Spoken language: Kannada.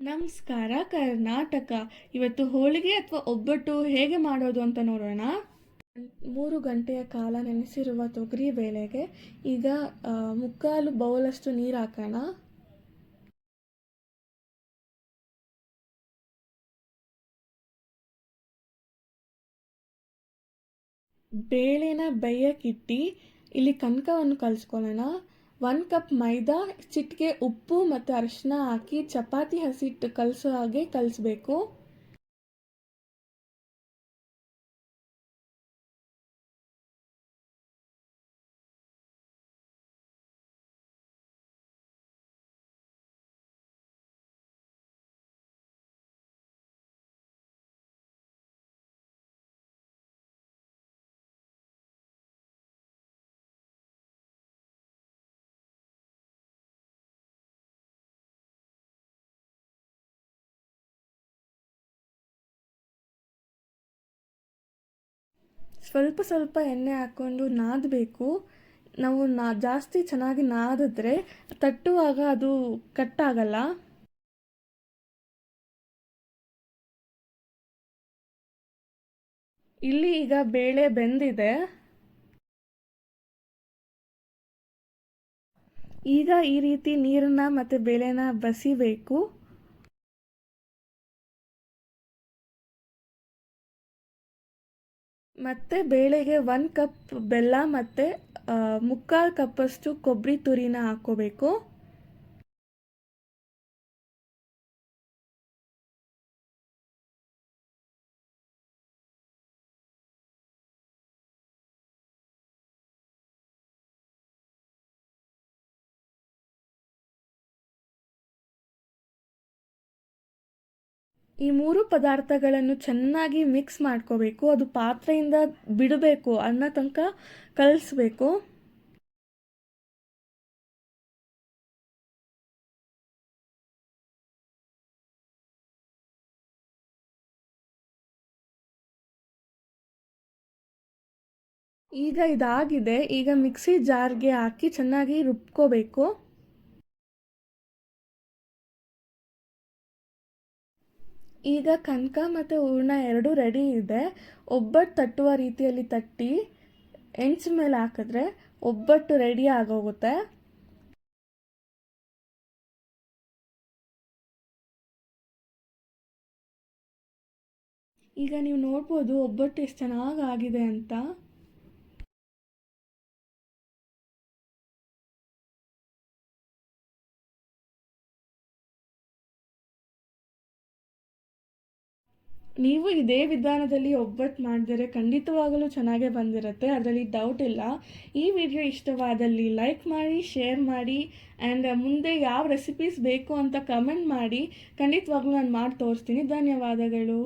ನಮಸ್ಕಾರ, ಕರ್ನಾಟಕ. ಇವತ್ತು ಹೋಳಿಗೆ ಅಥವಾ ಒಬ್ಬಟ್ಟು ಹೇಗೆ ಮಾಡೋದು ಅಂತ ನೋಡೋಣ. ಮೂರು ಗಂಟೆಯ ಕಾಲ ನೆನೆಸಿರುವ ತೊಗರಿ ಬೇಳೆಗೆ ಈಗ ಮುಕ್ಕಾಲು ಬೌಲಷ್ಟು ನೀರು ಹಾಕೋಣ. ಬೇಳೆನ ಬೇಯಕ್ಕಿಟ್ಟು ಇಲ್ಲಿ ಕನಕವನ್ನು ಕಲಿಸ್ಕೊಳ್ಳೋಣ. ಒಂದು ಕಪ್ ಮೈದಾ ಚಿಟಿಕೆ ಉಪ್ಪು ಮತ್ತು ಅರಿಶಿನ ಹಾಕಿ ಚಪಾತಿ ಹಸಿಟ್ಟು ಕಲಸೋ ಹಾಗೆ ಕಲಿಸ್ಬೇಕು. ಸ್ವಲ್ಪ ಸ್ವಲ್ಪ ಎಣ್ಣೆ ಹಾಕ್ಕೊಂಡು ನಾದಬೇಕು. ನಾವು ನಾ, ಜಾಸ್ತಿ ಚೆನ್ನಾಗಿ ನಾದಿದ್ರೆ ತಟ್ಟುವಾಗ ಅದು ಕಟ್ಟಾಗಲ್ಲ. ಇಲ್ಲಿ ಈಗ ಬೇಳೆ ಬೆಂದಿದೆ. ಈಗ ಈ ರೀತಿ ನೀರನ್ನ ಮತ್ತು ಬೇಳೆನ ಬಸಿಬೇಕು. ಮತ್ತು ಬೇಳೆಗೆ ಒಂದು ಕಪ್ ಬೆಲ್ಲ ಮತ್ತು ಮುಕ್ಕಾಲು ಕಪ್ಪಷ್ಟು ಕೊಬ್ಬರಿ ತುರಿನ ಹಾಕ್ಕೋಬೇಕು. ಈ ಮೂರು ಪದಾರ್ಥಗಳನ್ನು ಚೆನ್ನಾಗಿ ಮಿಕ್ಸ್ ಮಾಡ್ಕೋಬೇಕು, ಅದು ಪಾತ್ರೆಯಿಂದ ಬಿಡಬೇಕು, ಅನ್ನ ತನಕ ಕಲಿಸ್ಬೇಕು. ಈಗ ಇದಾಗಿದೆ, ಈಗ ಮಿಕ್ಸಿ ಜಾರ್ಗೆ ಹಾಕಿ ಚೆನ್ನಾಗಿ ರುಬ್ಕೋಬೇಕು. ಈಗ ಕನಕ ಮತ್ತು ಹೂರ್ಣ ಎರಡೂ ರೆಡಿ ಇದೆ. ಒಬ್ಬಟ್ಟು ತಟ್ಟುವ ರೀತಿಯಲ್ಲಿ ತಟ್ಟಿ, ಹೆಂಚು ಮೇಲೆ ಹಾಕಿದ್ರೆ ಒಬ್ಬಟ್ಟು ರೆಡಿ ಆಗೋಗುತ್ತೆ. ಈಗ ನೀವು ನೋಡ್ಬೋದು ಒಬ್ಬಟ್ಟು ಎಷ್ಟು ಚೆನ್ನಾಗಿ ಆಗಿದೆ ಅಂತ. ನೀವು ಇದೇ ವಿಧಾನದಲ್ಲಿ ಒಬ್ಬಟ್ಟು ಮಾಡಿದರೆ ಖಂಡಿತವಾಗಲೂ ಚೆನ್ನಾಗೇ ಬಂದಿರುತ್ತೆ, ಅದರಲ್ಲಿ ಡೌಟ್ ಇಲ್ಲ. ಈ ವಿಡಿಯೋ ಇಷ್ಟವಾದಲ್ಲಿ ಲೈಕ್ ಮಾಡಿ ಶೇರ್ ಮಾಡಿ ಆ್ಯಂಡ್ ಮುಂದೆ ಯಾವ ರೆಸಿಪೀಸ್ ಬೇಕು ಅಂತ ಕಮೆಂಟ್ ಮಾಡಿ, ಖಂಡಿತವಾಗ್ಲೂ ನಾನು ಮಾಡಿ ತೋರಿಸ್ತೀನಿ ಧನ್ಯವಾದಗಳು.